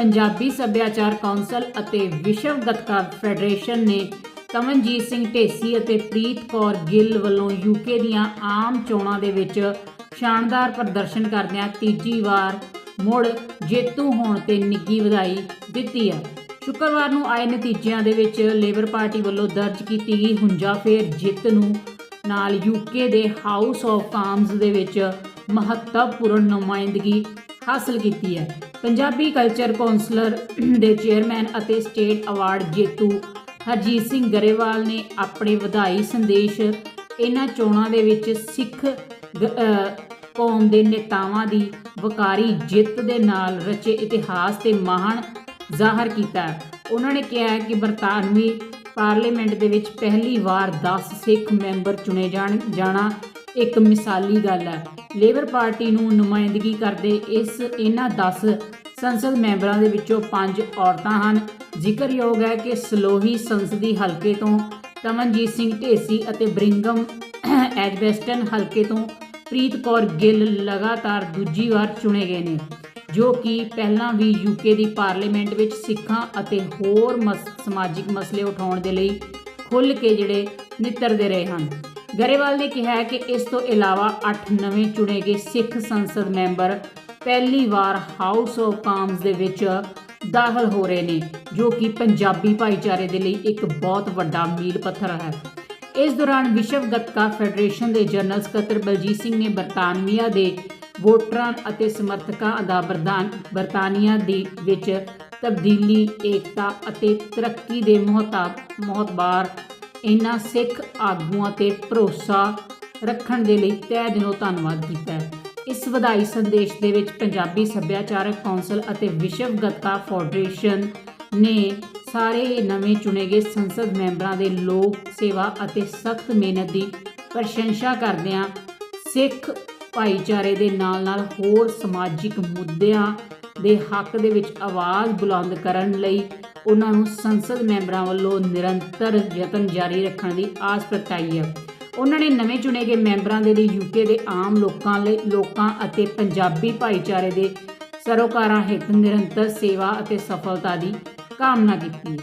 ਪੰਜਾਬੀ ਸੱਭਿਆਚਾਰ ਕੌਂਸਲ ਅਤੇ ਵਿਸ਼ਵ ਗੱਤਕਾ ਫੈਡਰੇਸ਼ਨ ਨੇ ਤਮਨਜੀਤ ਸਿੰਘ ਢੇਸੀ ਅਤੇ ਪ੍ਰੀਤ ਕੌਰ ਗਿੱਲ ਵੱਲੋਂ ਯੂਕੇ ਦੀਆਂ ਆਮ ਚੋਣਾਂ ਦੇ ਵਿੱਚ ਸ਼ਾਨਦਾਰ ਪ੍ਰਦਰਸ਼ਨ ਕਰਦਿਆਂ ਤੀਜੀ ਵਾਰ ਮੁੜ ਜੇਤੂ ਹੋਣ ਤੇ ਨਿੱਘੀ ਵਧਾਈ ਦਿੱਤੀ ਹੈ। ਸ਼ੁੱਕਰਵਾਰ ਨੂੰ ਆਏ ਨਤੀਜਿਆਂ ਦੇ ਵਿੱਚ ਲੇਬਰ ਪਾਰਟੀ ਵੱਲੋਂ ਦਰਜ ਕੀਤੀ ਗਈ ਹੁੰਜਾ ਫੇਰ ਜਿੱਤ ਨੂੰ ਨਾਲ ਯੂਕੇ ਦੇ ਹਾਊਸ ਆਫ ਕਾਮਸ ਦੇ ਵਿੱਚ ਮਹੱਤਵਪੂਰਨ ਨੁਮਾਇੰਦਗੀ ਹਾਸਲ ਕੀਤੀ ਹੈ। ਪੰਜਾਬੀ ਕਲਚਰ ਕੌਂਸਲਰ ਦੇ ਚੇਅਰਮੈਨ ਅਤੇ ਸਟੇਟ ਅਵਾਰਡ ਜੇਤੂ ਹਰਜੀਤ ਸਿੰਘ ਗਰੇਵਾਲ ਨੇ ਆਪਣੇ ਵਧਾਈ ਸੰਦੇਸ਼ ਇਹਨਾਂ ਚੋਣਾਂ ਦੇ ਵਿੱਚ ਸਿੱਖ ਕੌਮ ਦੇ ਨੇਤਾਵਾਂ ਦੀ ਵਕਾਰੀ ਜਿੱਤ ਦੇ ਨਾਲ ਰਚੇ ਇਤਿਹਾਸ ਤੇ ਮਾਣ ਜ਼ਾਹਰ ਕੀਤਾ ਉਹਨਾਂ ਨੇ ਕਿਹਾ ਕਿ ਬਰਤਾਨਵੀ ਪਾਰਲੀਮੈਂਟ ਦੇ ਵਿੱਚ ਪਹਿਲੀ ਵਾਰ 10 ਸਿੱਖ ਮੈਂਬਰ ਚੁਣੇ ਜਾਣ ਜਾਣਾ ਇੱਕ ਮਿਸਾਲੀ ਗੱਲ ਹੈ। ਲੇਬਰ ਪਾਰਟੀ ਨੂੰ ਨੁਮਾਇੰਦਗੀ ਕਰਦੇ ਇਸ ਇਹਨਾਂ 10 ਸੰਸਦ ਮੈਂਬਰਾਂ ਦੇ ਵਿੱਚੋਂ 5 ਔਰਤਾਂ ਹਨ। ਜ਼ਿਕਰਯੋਗ ਹੈ ਕਿ ਸਲੋਹੀ ਸੰਸਦੀ ਹਲਕੇ ਤੋਂ ਕਮਨਜੀਤ ਸਿੰਘ ਢੇਸੀ ਅਤੇ ਬ੍ਰਿੰਗਮ ਐਡਵੈਸਟਨ ਹਲਕੇ ਤੋਂ ਪ੍ਰੀਤ ਕੌਰ ਗਿੱਲ ਲਗਾਤਾਰ ਦੂਜੀ ਵਾਰ ਚੁਣੇ ਗਏ ਨੇ, ਜੋ ਕਿ ਪਹਿਲਾਂ ਵੀ ਯੂਕੇ ਦੀ ਪਾਰਲੀਮੈਂਟ ਵਿੱਚ ਸਿੱਖਾਂ ਅਤੇ ਹੋਰ ਮਸ- ਸਮਾਜਿਕ ਮਸਲੇ ਉਠਾਉਣ ਦੇ ਲਈ ਖੁੱਲ੍ਹ ਕੇ ਜਿਹੜੇ ਨਿੱਤਰਦੇ ਰਹੇ ਹਨ। ਗਰੇਵਾਲ ਨੇ ਕਿਹਾ ਹੈ ਕਿ ਇਸ ਤੋਂ ਇਲਾਵਾ 8 ਨਵੇਂ ਚੁਣੇ ਗਏ ਸਿੱਖ ਸੰਸਦ ਮੈਂਬਰ ਪਹਿਲੀ ਵਾਰ ਹਾਊਸ ਆਫ ਕਾਮਸ ਦੇ ਵਿੱਚ ਦਾਖਲ ਹੋ ਰਹੇ ਨੇ, ਜੋ ਕਿ ਪੰਜਾਬੀ ਭਾਈਚਾਰੇ ਦੇ ਲਈ ਇੱਕ ਬਹੁਤ ਵੱਡਾ ਮੀਲ ਪੱਥਰ ਹੈ। ਇਸ ਦੌਰਾਨ ਵਿਸ਼ਵ ਗੱਤਕਾ ਫੈਡਰੇਸ਼ਨ ਦੇ ਜਨਰਲ ਸਕੱਤਰ ਬਲਜੀਤ ਸਿੰਘ ਨੇ ਬਰਤਾਨੀਆ ਦੇ ਵੋਟਰਾਂ ਅਤੇ ਸਮਰਥਕਾਂ ਦਾ ਵਰਦਾਨ, ਬਰਤਾਨੀਆ ਦੇ ਵਿੱਚ ਤਬਦੀਲੀ, ਏਕਤਾ ਅਤੇ ਤਰੱਕੀ ਦੇ ਮਹਤਾਬ ਮਹਤਬਾਰ ਇਹਨਾਂ ਸਿੱਖ ਆਗੂਆਂ ਤੇ ਭਰੋਸਾ ਰੱਖਣ ਦੇ ਲਈ ਤਹਿ ਦਿਲੋਂ ਧੰਨਵਾਦ ਕੀਤਾ ਹੈ। ਇਸ ਵਧਾਈ ਸੰਦੇਸ਼ ਦੇ ਵਿੱਚ ਪੰਜਾਬੀ ਸੱਭਿਆਚਾਰਕ ਕੌਂਸਲ ਅਤੇ ਵਿਸ਼ਵ ਗੱਤਕਾ ਫੈਡਰੇਸ਼ਨ ਨੇ ਸਾਰੇ ਨਵੇਂ ਚੁਣੇ ਗਏ ਸੰਸਦ ਮੈਂਬਰਾਂ ਦੇ ਲੋਕ ਸੇਵਾ ਅਤੇ ਸਖਤ ਮਿਹਨਤ ਦੀ ਪ੍ਰਸ਼ੰਸਾ ਕਰਦਿਆਂ ਸਿੱਖ ਭਾਈਚਾਰੇ ਦੇ ਨਾਲ-ਨਾਲ ਹੋਰ ਸਮਾਜਿਕ ਮੁੱਦਿਆਂ ਦੇ ਹੱਕ ਦੇ ਵਿੱਚ ਆਵਾਜ਼ ਬੁਲੰਦ ਕਰਨ ਲਈ ਉਹਨਾਂ ਨੂੰ ਸੰਸਦ ਮੈਂਬਰਾਂ ਵੱਲੋਂ ਨਿਰੰਤਰ ਯਤਨ ਜਾਰੀ ਰੱਖਣ ਦੀ ਆਸ ਪ੍ਰਗਟਾਈ ਹੈ। ਉਹਨਾਂ ਨੇ ਨਵੇਂ ਚੁਣੇ ਗਏ ਮੈਂਬਰਾਂ ਦੇ ਲਈ ਯੂਕੇ ਦੇ ਆਮ ਲੋਕਾਂ ਲਈ ਲੋਕਾਂ ਅਤੇ ਪੰਜਾਬੀ ਭਾਈਚਾਰੇ ਦੇ ਸਰੋਕਾਰਾਂ ਹਿੱਤ ਨਿਰੰਤਰ ਸੇਵਾ ਅਤੇ ਸਫਲਤਾ ਦੀ ਕਾਮਨਾ ਕੀਤੀ